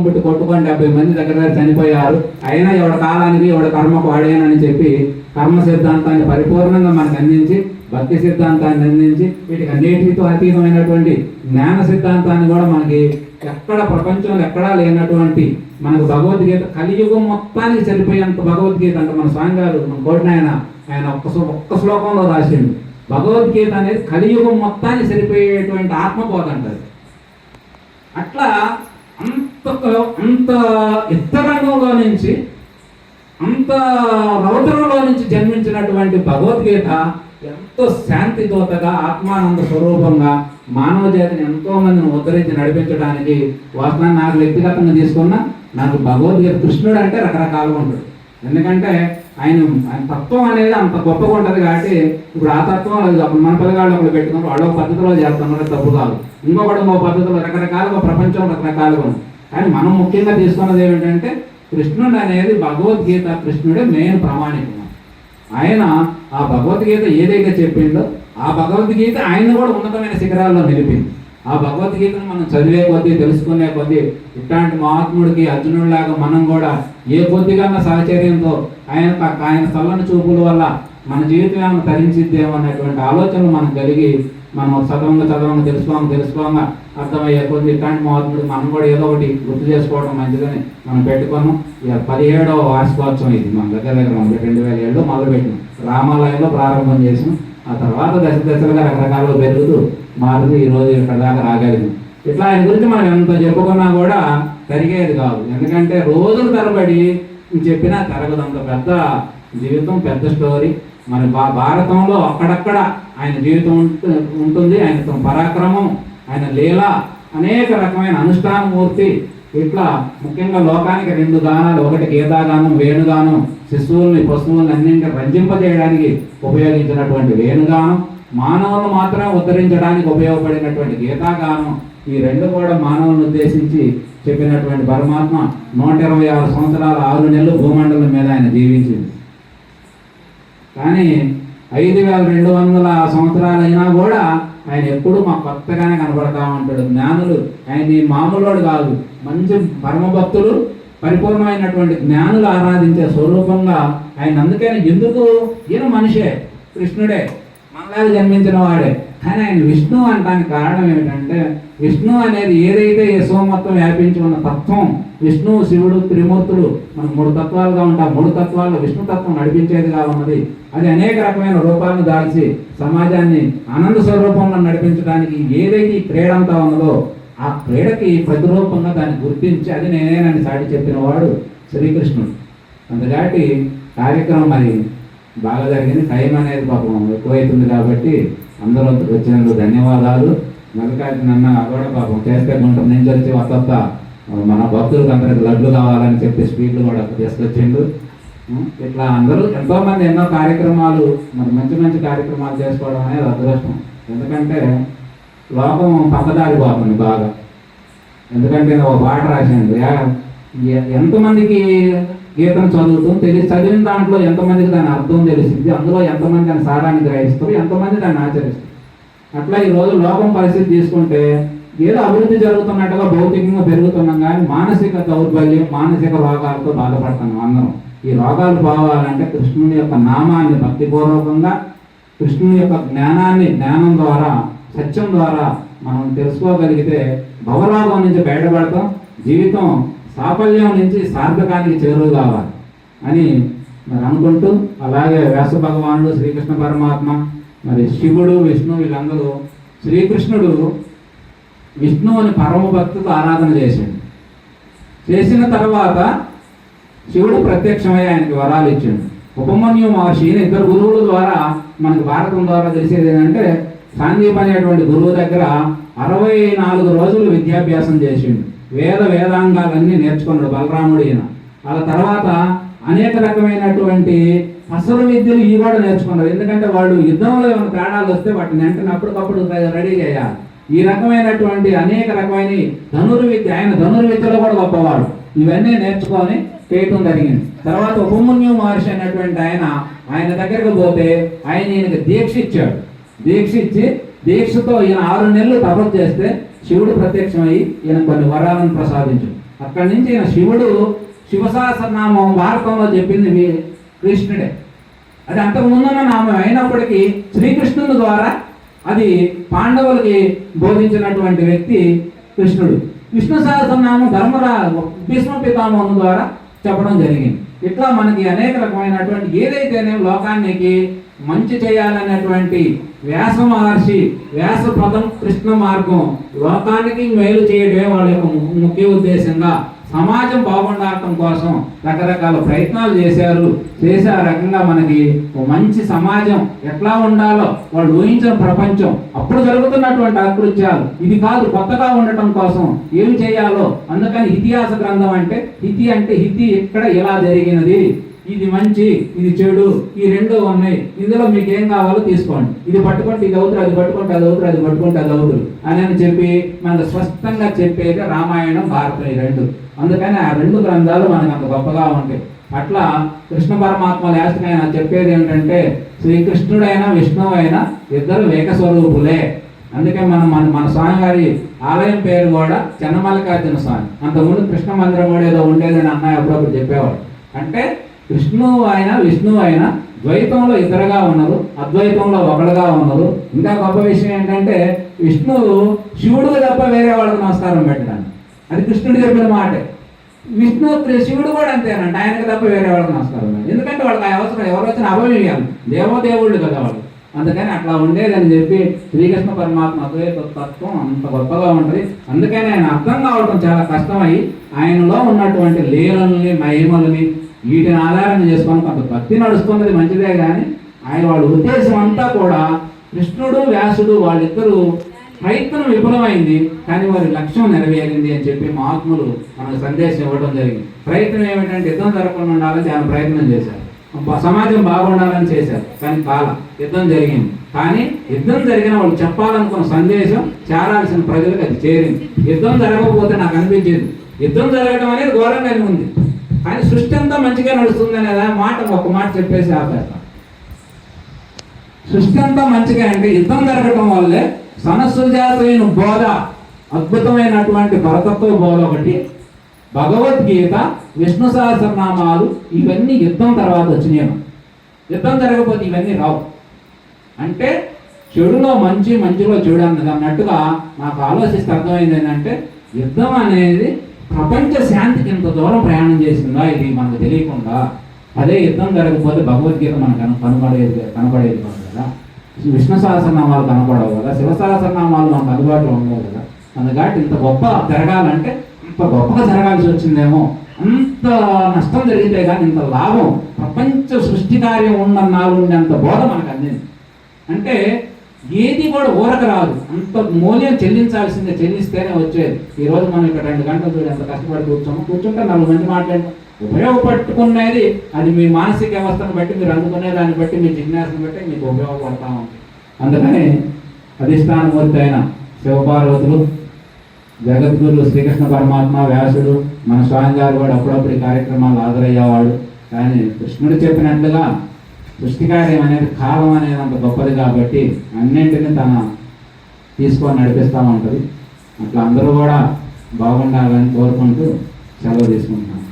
కలియుగం పుట్టి కొట్టుకొని డెబ్బై మంది దగ్గర దగ్గర చనిపోయారు. అయినా ఎవడ కాలానికి ఎవడ కర్మకు వాడేనని చెప్పి కర్మ సిద్ధాంతాన్ని పరిపూర్ణంగా మనకు అందించి భక్తి సిద్ధాంతాన్ని అందించి వీటికి అన్నిటితో అతీతమైనటువంటి జ్ఞాన సిద్ధాంతాన్ని కూడా మనకి ఎక్కడ ప్రపంచంలో ఎక్కడా లేనటువంటి మనకు భగవద్గీత కలియుగం మొత్తానికి సరిపోయేంత భగవద్గీత అంటే మన స్వామి గారు మన కోడినాయన ఆయన ఒక్క ఒక్క శ్లోకంలో రాసిండు. భగవద్గీత అనేది కలియుగం మొత్తానికి సరిపోయేటువంటి ఆత్మబోధ అంటది. అట్లా అంత అంత ఎత్తరంగంలో నుంచి అంత రౌద్రంలో నుంచి జన్మించినటువంటి భగవద్గీత ఎంతో శాంతి దూతగా ఆత్మానంద స్వరూపంగా మానవ జాతిని ఎంతో మందిని ఉద్ధరించి నడిపించడానికి వాసన నాకు వ్యక్తిగతంగా తీసుకున్న నాకు భగవద్గీత కృష్ణుడు అంటే రకరకాలుగా ఉంటాడు. ఎందుకంటే ఆయన ఆయన తత్వం అనేది అంత గొప్పగా ఉంటుంది కాబట్టి ఇప్పుడు ఆ తత్వం అప్పుడు మన పిల్లగాళ్ళు ఒకటి పెట్టుకున్నారు వాళ్ళ పద్ధతిలో చేస్తున్నారు తప్పు కాదు. ఇంకొకటి ఇంకో పద్ధతిలో రకరకాలుగా ప్రపంచం రకరకాలుగా ఉంది. కానీ మనం ముఖ్యంగా తీసుకున్నది ఏమిటంటే కృష్ణుడు అనేది భగవద్గీత కృష్ణుడే మెయిన్ ప్రామాణికం ఆయన ఆ భగవద్గీత ఏదైతే చెప్పిండో ఆ భగవద్గీత ఆయన కూడా ఉన్నతమైన శిఖరాల్లో నిలిపింది. ఆ భగవద్గీతను మనం చదివే కొద్దీ తెలుసుకునే కొద్దీ ఇట్లాంటి మహాత్ముడికి అర్జునుడిలాగా మనం కూడా ఏ కొద్దిగా సహచర్యంతో ఆయన ఆయన చల్లని చూపుల వల్ల మన జీవితం ఏమైనా తరించిద్దేమో అనేటువంటి ఆలోచనలు మనకు కలిగి మనం చదవంగా చదవంగా తెలుసుకోంగా తెలుసుకోంగా అర్థమయ్యే కొద్ది ఇట్లాంటి మహాత్ముడు మనం కూడా ఏదో ఒకటి గుర్తు చేసుకోవడం మంచిదని మనం పెట్టుకున్నాం. ఇక పదిహేడవ వార్షికోత్సవం ఇది మన దగ్గర దగ్గర మనం రెండు వేల ఏడులో మొదలుపెట్టినాం. రామాలయంలో ప్రారంభం చేసాం ఆ తర్వాత దశ దశలుగా రకరకాలుగా పెరుగుతూ మారుతూ ఈరోజు ఇక్కడ దాకా రాగలిగింది ఇట్లా ఆయన గురించి మనం ఎంత చెప్పుకున్నా కూడా తరిగేది కాదు. ఎందుకంటే రోజుల తరబడి చెప్పినా తరగదు అంత పెద్ద జీవితం పెద్ద స్టోరీ. మన భా భారతంలో అక్కడక్కడ ఆయన జీవితం ఉంటుంది. ఆయన పరాక్రమం ఆయన లీల అనేక రకమైన అనుష్ఠానమూర్తి. ఇట్లా ముఖ్యంగా లోకానికి రెండు గానాలు ఒకటి గీతాగానం వేణుగానం శిశువుల్ని పశువుల్ని అన్నింటినీ రంజింపజేయడానికి ఉపయోగించినటువంటి వేణుగానం మానవులను మాత్రమే ఉద్ధరించడానికి ఉపయోగపడినటువంటి గీతాగానం. ఈ రెండు కూడా మానవులను ఉద్దేశించి చెప్పినటువంటి పరమాత్మ నూట ఇరవై ఆరు సంవత్సరాల ఆరు నెలలు భూమండలం మీద ఆయన జీవించింది. కానీ ఐదు వేల రెండు వందల సంవత్సరాలు అయినా కూడా ఆయన ఎప్పుడూ మా కొత్తగానే కనబడతా ఉంటాడు. జ్ఞానులు ఆయన ఈ మామూలుడు కాదు. మంచి పరమభక్తులు పరిపూర్ణమైనటువంటి జ్ఞానులు ఆరాధించే స్వరూపంగా ఆయన అందుకని ఎందుకు? ఈయన మనిషే కృష్ణుడే. మనలాగా జన్మించిన వాడే కానీ ఆయన విష్ణు అనడానికి కారణం ఏమిటంటే విష్ణు అనేది ఏదైతే యశో మొత్తం వ్యాపించి ఉన్న తత్వం విష్ణు శివుడు త్రిమూర్తుడు మనం మూడు తత్వాలుగా ఉంటాం మూడు తత్వాల్లో విష్ణు తత్వం నడిపించేదిగా ఉన్నది. అది అనేక రకమైన రూపాలను దాల్చి సమాజాన్ని ఆనంద స్వరూపంలో నడిపించడానికి ఏదైతే ఈ క్రీడ అంతా ఉన్నదో ఆ క్రీడకి ప్రతిరూపంగా దాన్ని గుర్తించి అది నేనేనని సాటి చెప్పిన వాడు శ్రీకృష్ణుడు. అందుకాటి కార్యక్రమం మరి బాగా జరిగింది. టైం అనేది పాపం ఎక్కువైతుంది కాబట్టి అందరూ వచ్చినందుకు ధన్యవాదాలు. మల్లికార్జున అన్న కూడా పాపం చేస్తే గుంట నుంచి వచ్చి వస్త మన భక్తులకు అందరికి లడ్లు కావాలని చెప్పి స్వీట్లు కూడా తీసుకొచ్చిండు. ఇట్లా అందరూ ఎంతోమంది ఎన్నో కార్యక్రమాలు మరి మంచి మంచి కార్యక్రమాలు చేసుకోవడం అనేది అదృష్టం. ఎందుకంటే లోకం పక్కదారి పోతుంది బాగా. ఎందుకంటే నేను ఒక పాట రాశాను. యా- ఎంతమందికి గీతను చదువుతూ తెలిసి చదివిన దాంట్లో ఎంతమందికి దాని అర్థం తెలిసింది? అందులో ఎంతమంది దాని సారాన్ని గ్రహిస్తారు? ఎంతమంది దాన్ని ఆచరిస్తారు? అట్లా ఈ రోజు లోకం పరిస్థితి తీసుకుంటే ఏదో అభివృద్ధి జరుగుతున్నట్టుగా భౌతికంగా పెరుగుతున్నాం కానీ మానసిక దౌర్బల్యం మానసిక రోగాలతో బాధపడుతున్నాం అందరం. ఈ రోగాలు పోవాలంటే కృష్ణుని యొక్క నామాన్ని భక్తిపూర్వకంగా కృష్ణుని యొక్క జ్ఞానాన్ని జ్ఞానం ద్వారా సత్యం ద్వారా మనం తెలుసుకోగలిగితే భవరోగం నుంచి బయటపడతాం. జీవితం సాఫల్యం నుంచి సార్థకానికి చేరువు కావాలి అని మరి అనుకుంటూ అలాగే వ్యాస భగవానుడు శ్రీకృష్ణ పరమాత్మ మరి శివుడు విష్ణు వీళ్ళందరూ శ్రీకృష్ణుడు విష్ణువుని పరమ భక్తితో ఆరాధన చేశాడు. చేసిన తర్వాత శివుడు ప్రత్యక్షమై ఆయనకి వరాలు ఇచ్చాడు. ఉపమన్యు మహర్షి ఇద్దరు గురువుల ద్వారా మనకి భారతం ద్వారా తెలిసేది ఏంటంటే సాందీప్ అనేటువంటి గురువు దగ్గర అరవై నాలుగు రోజులు విద్యాభ్యాసం చేసిండు. వేద వేదాంగాలన్నీ నేర్చుకున్నాడు బలరాముడు ఈయన. వాళ్ళ తర్వాత అనేక రకమైనటువంటి అసలు విద్యలు ఇవి కూడా నేర్చుకున్నారు. ఎందుకంటే వాళ్ళు యుద్ధంలో ఏమైనా తేడాలు వస్తే వాటిని వెంటనే అప్పటికప్పుడు రెడీ చేయాలి. ఈ రకమైనటువంటి అనేక రకమైన ధనుర్విద్య ఆయన ధనుర్విద్యలో కూడా గొప్పవాడు. ఇవన్నీ నేర్చుకొని చేయటం జరిగింది. తర్వాత ఉపమున్యు మహర్షి అనేటువంటి ఆయన ఆయన దగ్గరకు పోతే ఆయన ఈయనకి దీక్ష ఇచ్చాడు. దీక్ష ఇచ్చి దీక్షతో ఈయన ఆరు నెలలు తపస్సు చేస్తే శివుడు ప్రత్యక్షమై ఈయన కొన్ని వరాలను ప్రసాదించు అక్కడి నుంచి ఈయన శివుడు శివసహస్రనామం భారతంలో చెప్పింది మీ కృష్ణుడే. అది అంతకుముందున్న నామం. అయినప్పటికీ శ్రీకృష్ణుని ద్వారా అది పాండవులకి బోధించినటువంటి వ్యక్తి కృష్ణుడు. విష్ణు సహస్రనామం ధర్మరా భీష్మ పితామహం ద్వారా చెప్పడం జరిగింది. ఇట్లా మనకి అనేక రకమైనటువంటి ఏదైతేనే లోకానికి మంచి చేయాలనేటువంటి వ్యాస మహర్షి వ్యాస పదం కృష్ణ మార్గం లోకానికి మేలు చేయడమే వాళ్ళ యొక్క ముఖ్య ఉద్దేశంగా సమాజం బాగుండటం కోసం రకరకాల ప్రయత్నాలు చేశారు. చేసే ఆ రకంగా మనకి మంచి సమాజం ఎట్లా ఉండాలో వాళ్ళు ఊహించిన ప్రపంచం అప్పుడు జరుగుతున్నటువంటి అకృత్యాలు ఇది కాదు కొత్తగా ఉండటం కోసం ఏమి చేయాలో. అందుకని ఇతిహాస గ్రంథం అంటే హితి అంటే హితి ఇక్కడ ఇలా జరిగినది? ఇది మంచి ఇది చెడు ఈ రెండు ఉన్నాయి. ఇందులో మీకు ఏం కావాలో తీసుకోండి. ఇది పట్టుకుంటే ఇది అవుతారు అది పట్టుకుంటే అది అవుతారు అది పట్టుకుంటే అది అవుతారు అని అని చెప్పి మనకు స్పష్టంగా చెప్పేది రామాయణం భారతం ఈ రెండు. అందుకని ఆ రెండు గ్రంథాలు మనకు అంత గొప్పగా ఉంటాయి. అట్లా కృష్ణ పరమాత్మ లాస్ట్కి ఆయన చెప్పేది ఏంటంటే శ్రీకృష్ణుడైనా విష్ణువు అయినా ఇద్దరు ఏక స్వరూపులే అందుకే మనం మన మన స్వామి గారి ఆలయం పేరు కూడా చెన్నమల్లికార్జున స్వామి. అంతకుముందు కృష్ణ మందిరం కూడా ఏదో ఉండేదని అన్నయ్య అప్పుడప్పుడు చెప్పేవాడు. అంటే కృష్ణువు అయినా విష్ణువు అయినా ద్వైతంలో ఇద్దరుగా ఉన్నారు అద్వైతంలో ఒకడుగా ఉన్నారు. ఇంకా గొప్ప విషయం ఏంటంటే విష్ణువు శివుడు తప్ప వేరే వాళ్ళకి నమస్కారం పెట్టడానికి. అది కృష్ణుడు చెప్పిన మాటే. విష్ణు శివుడు కూడా అంతేనంట ఆయనకి తప్ప వేరే వాళ్ళకి నమస్కారం ఎందుకంటే వాళ్ళకి ఆ అవసరం ఎవరు వచ్చిన అభవ్యాలు దేవదేవుళ్ళు కదా వాళ్ళు అందుకని అట్లా ఉండేదని చెప్పి శ్రీకృష్ణ పరమాత్మ అద్వైత తత్వం అంత గొప్పగా ఉంటుంది. అందుకని ఆయన అర్థం కావడం చాలా కష్టమై ఆయనలో ఉన్నటువంటి లీలల్ని మహిమల్ని వీటిని ఆధారం చేసుకొని కొంత భక్తి నడుస్తున్నది మంచిదే కానీ ఆయన వాళ్ళ ఉద్దేశం అంతా కూడా కృష్ణుడు వ్యాసుడు వాళ్ళిద్దరూ ప్రయత్నం విఫలమైంది కానీ వారి లక్ష్యం నెరవేరింది అని చెప్పి మహాత్ములు మనకు సందేశం ఇవ్వడం జరిగింది. ప్రయత్నం ఏమిటంటే యుద్ధం జరగకుండా ఉండాలని ఆయన ప్రయత్నం చేశారు. సమాజం బాగుండాలని చేశారు కానీ కాల యుద్ధం జరిగింది. కానీ యుద్ధం జరిగిన వాళ్ళు చెప్పాలనుకున్న సందేశం చేరాల్సిన ప్రజలకు అది చేరింది. యుద్ధం జరగకపోతే నాకు అనిపించేది. యుద్ధం జరగడం అనేది ఘోరంగానే ఉంది. కానీ సృష్టి అంతా మంచిగా నడుస్తుంది అనేది మాట ఒక మాట చెప్పేసి ఆపేస్తాం సృష్టి అంతా మంచిగా అంటే యుద్ధం జరగటం వల్లే సనసుజాతైన బోధ అద్భుతమైనటువంటి భరతత్వ బోధ ఒకటి భగవద్గీత విష్ణు సహస్రనామాలు ఇవన్నీ యుద్ధం తర్వాత వచ్చినాయి యుద్ధం జరగకపోతే ఇవన్నీ రావు. అంటే చెడులో మంచి మంచిలో చెడు అన్నది అన్నట్టుగా నాకు ఆలోచిస్తే అర్థమైంది ఏంటంటే యుద్ధం అనేది ప్రపంచ శాంతికి ఇంత దూరం ప్రయాణం చేసిందా ఇది మనకు తెలియకుండా అదే యుద్ధం జరగకపోతే భగవద్గీత మనకు కనబడేది కనబడేది కాదు కదా. విష్ణు సహస్రనామాలు కనబడవు కదా శివ సహస్రనామాలు మనకు అందుబాటులో ఉండవు కదా. అందుకని ఇంత గొప్ప జరగాలంటే ఇంత గొప్పగా జరగాల్సి వచ్చిందేమో అంత నష్టం జరిగితే కానీ ఇంత లాభం ప్రపంచ సృష్టి కార్యం ఉన్నన్నాళ్ళు ఉండేంత బోధ మనకు అందింది. అంటే ఏది కూడా ఊరక రాదు. అంత మూల్యం చెల్లించాల్సిందే చెల్లిస్తేనే వచ్చేది ఈ రోజు మనం ఇక్కడ రెండు గంటలు చూడు ఎంత కష్టపడి కూర్చోము. కూర్చుంటే నలుగు మంది మాట్లాడతాం ఉపయోగపట్టుకునేది అది మీ మానసిక వ్యవస్థను బట్టి మీరు అందుకునే దాన్ని బట్టి మీ జిజ్ఞాసను బట్టి మీకు ఉపయోగపడతా ఉంది. అందుకని అధిష్టానమూర్తి అయిన శివపార్వతులు జగద్గురు శ్రీకృష్ణ పరమాత్మ వ్యాసుడు మన స్వామి గారు కూడా అప్పుడప్పుడు కార్యక్రమాలు హాజరయ్యేవాడు కానీ కృష్ణుడు చెప్పినట్లుగా సృష్టి కార్యం అనేది కాలం అనేది అంత గొప్పది కాబట్టి అన్నింటినీ తన తీసుకొని నడిపిస్తూ ఉంటుంది. అట్లా అందరూ కూడా బాగుండాలని కోరుకుంటూ సెలవు తీసుకుంటున్నాను.